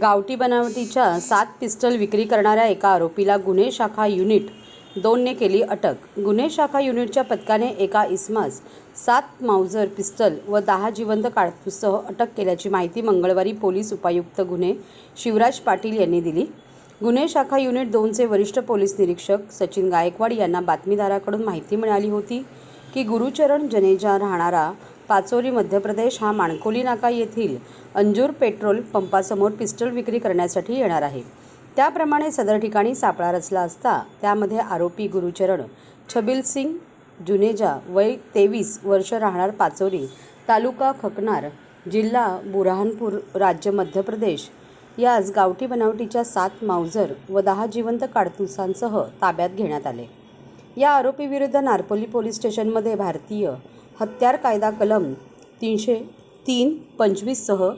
गावठी बनावटीच्या सात पिस्टल विक्री करणाऱ्या एका आरोपीला गुन्हे शाखा युनिट दोनने केली अटक. गुन्हे शाखा युनिटच्या पथकाने एका इस्मास सात माउजर पिस्टल व दहा जिवंत काडतूससह अटक केल्याची माहिती मंगळवारी पोलीस उपायुक्त गुन्हे शिवराज पाटील यांनी दिली. गुन्हे शाखा युनिट दोनचे वरिष्ठ पोलीस निरीक्षक सचिन गायकवाड यांना बातमीदाराकडून माहिती मिळाली होती की गुरुचरण जनेजा राहणारा पाचोरी मध्य प्रदेश हा माणकोली नाका येथील अंजूर पेट्रोल पंपासमोर पिस्टल विक्री करण्यासाठी येणार आहे. त्याप्रमाणे सदर ठिकाणी सापळा रचला असता त्यामध्ये आरोपी गुरुचरण छबिल सिंग जुनेजा वय तेवीस वर्ष राहणार पाचोरी तालुका खकनार जिल्हा बुरहानपूर राज्य मध्य प्रदेश. यास गावठी बनावटीच्या सात मावजर व दहा जिवंत काडतुसांसह ताब्यात घेण्यात आले. या आरोपीविरुद्ध नारपोली पोलीस स्टेशनमध्ये भारतीय हत्यार कायदा कलम तीनशे तीन पंचवीससह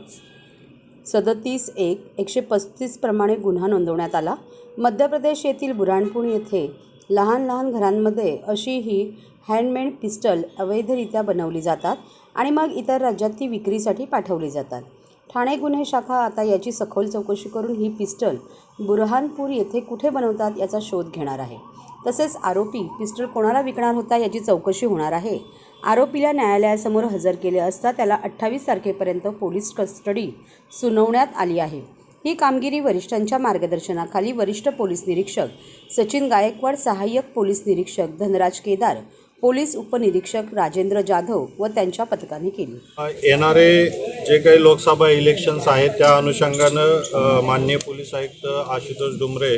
सदतीस एक एकशे पस्तीसप्रमाणे गुन्हा नोंदवण्यात आला. मध्य प्रदेश येथील बुराणपूर येथे लहान लहान घरांमध्ये अशी ही हँडमेड पिस्टल अवैधरित्या बनवली जातात आणि मग इतर राज्यात ती विक्रीसाठी पाठवली जातात. ठाणे गुन्हे शाखा आता याची सखोल चौकशी करून ही पिस्टल बुरहानपूर येथे कुठे बनवतात याचा शोध घेणार आहे. तसेच आरोपी पिस्टल कोणाला विकणार होता याची चौकशी होणार आहे. आरोपीला न्यायालयासमोर हजर केले असता त्याला अठ्ठावीस तारखेपर्यंत पोलीस कस्टडी सुनावण्यात आली आहे. ही कामगिरी वरिष्ठांच्या मार्गदर्शनाखाली वरिष्ठ पोलीस निरीक्षक सचिन गायकवाड सहाय्यक पोलीस निरीक्षक धनराज केदार पोलीस उपनिरीक्षक राजेंद्र जाधव व त्यांच्या पथकाने केली. येणारे जे काही लोकसभा इलेक्शन्स आहेत त्या अनुषंगानं माननीय पोलीस आयुक्त आशुतोष डुमरे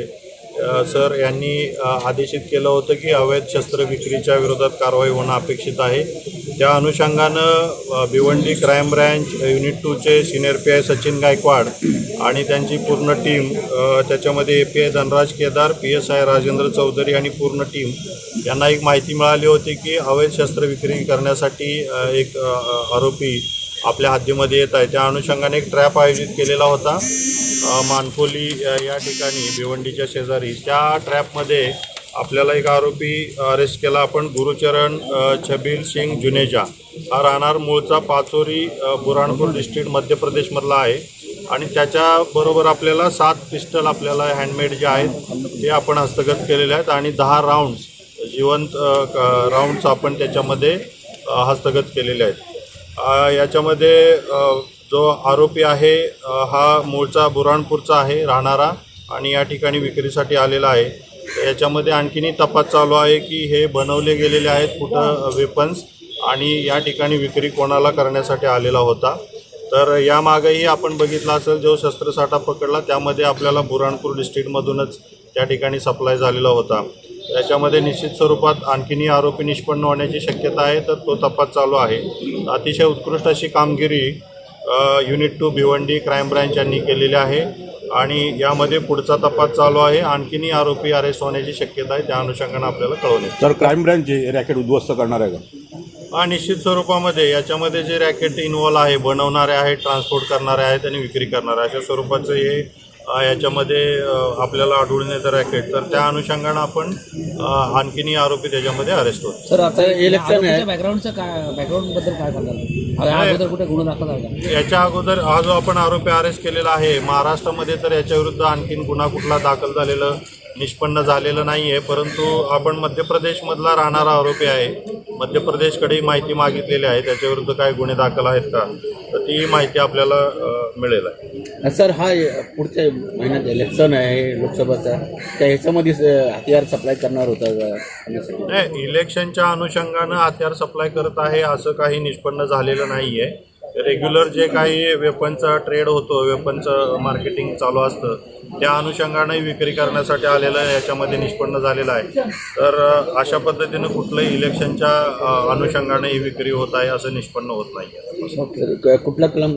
सर यांनी आदेशित केलं होतं की अवैध शस्त्र विक्रीच्या विरोधात कारवाई होणं अपेक्षित आहे. त्या अनुषंगानं Bhiwandi crime branch unit टूचे senior P I Sachin Gaikwad आणि त्यांची पूर्ण टीम त्याच्यामध्ये A P I Dhanraj Kedar P S I Rajendra Chaudhari आणि पूर्ण टीम यांना एक माहिती मिळाली होती की अवैध शस्त्र विक्री करण्यासाठी एक आरोपी आपल्या हद्दीमध्ये येत आहे. त्या अनुषंगाने एक ट्रॅप आयोजित केलेला होता. अ, मानकोली या ठिकाणी भिवंडीच्या शेजारी. त्या ट्रॅपमध्ये आपल्याला एक आरोपी अरेस्ट केला. आपण गुरुचरण छबील सिंग जुनेजा हा राहणार मूळचा पाचोरी अ, बुराणपूर डिस्ट्रिक्ट मध्य प्रदेशमधला आहे. आणि त्याच्याबरोबर आपल्याला सात पिस्टल आपल्याला हँडमेड जे आहेत ते आपण हस्तगत केलेले आहेत. आणि दहा राऊंड्स जिवंत राऊंड्स आपण त्याच्यामध्ये हस्तगत केलेले आहेत. याच्यामध्ये जो आरोपी आहे हा मूळचा बुराणपूरचा आहे राहणारा आणि या ठिकाणी विक्रीसाठी आलेला आहे. याच्यामध्ये आणखीनही तपास चालू आहे की हे बनवले गेलेले आहेत कुठं वेपन्स आणि या ठिकाणी विक्री कोणाला करण्यासाठी आलेला होता. तर यामागेही आपण बघितलं असेल जो शस्त्रसाठा पकडला त्यामध्ये आपल्याला बुराणपूर डिस्ट्रिक्टमधूनच त्या ठिकाणी सप्लाय झालेला होता. याच्यामध्ये निश्चित स्वरूपात आणखीनही आरोपी निष्पन्न होण्याची शक्यता आहे तर तो तपास चालू आहे. अतिशय उत्कृष्ट अशी कामगिरी unit two Bhiwandi crime branch यांनी केलेली आहे आणि यामध्ये पुढचा तपास चालू आहे. आणखीनही आरोपी अरेस्ट होण्याची शक्यता आहे त्या अनुषंगानं आपल्याला कळवले तर क्राईम ब्रँच जे रॅकेट उद्ध्वस्त करणार आहे का? हा निश्चित स्वरूपामध्ये. याच्यामध्ये जे रॅकेट इन्व्हॉल्व आहे बनवणारे आहेत ट्रान्सपोर्ट करणारे आहेत आणि विक्री करणारे अशा स्वरूपाचं हे याच्यामध्ये आपल्याला आढळून येतं रॅकेट. तर त्या अनुषंगानं आपण आणखीनही आरोपी त्याच्यामध्ये अरेस्ट होतो. सर आता इलेक्शन आहे. बॅकग्राऊंडचं काय बॅकग्राऊंडबद्दल काय सांगाल? याच्या अगोदर हा जो आपण आरोपी अरेस्ट केलेला आहे महाराष्ट्रामध्ये तर याच्या विरुद्ध आणखीन गुन्हा कुठला दाखल झालेलं निष्पन्न झालेलं नाही आहे परंतु आपण मध्य प्रदेशमधला राहणारा आरोपी आहे. मध्य प्रदेशकडेही माहिती मागितलेली आहे. त्याच्याविरुद्ध काय गुन्हे दाखल आहेत का? तर ती माहिती आपल्याला मिळेल. आहे सर हा पुढच्या महिन्यात इलेक्शन आहे लोकसभाचा त्या ह्याच्यामध्ये हथियार सप्लाय करणार होता का? नाही इलेक्शनच्या अनुषंगानं हत्यार सप्लाय करत आहे असं काही निष्पन्न झालेलं नाही आहे रेग्युलर जे काही वेपनचा ट्रेड होतो वेपनचं मार्केटिंग चालू असतं त्या अनुषंगाने विक्री करण्यासाठी आलेलं आहे, याच्यामध्ये निष्पन्न झालेलं आहे तर अशा पद्धतीनं कुठलंही इलेक्शनच्या अनुषंगाने ही विक्री होत आहे असं निष्पन्न होत नाही. कुठला कलम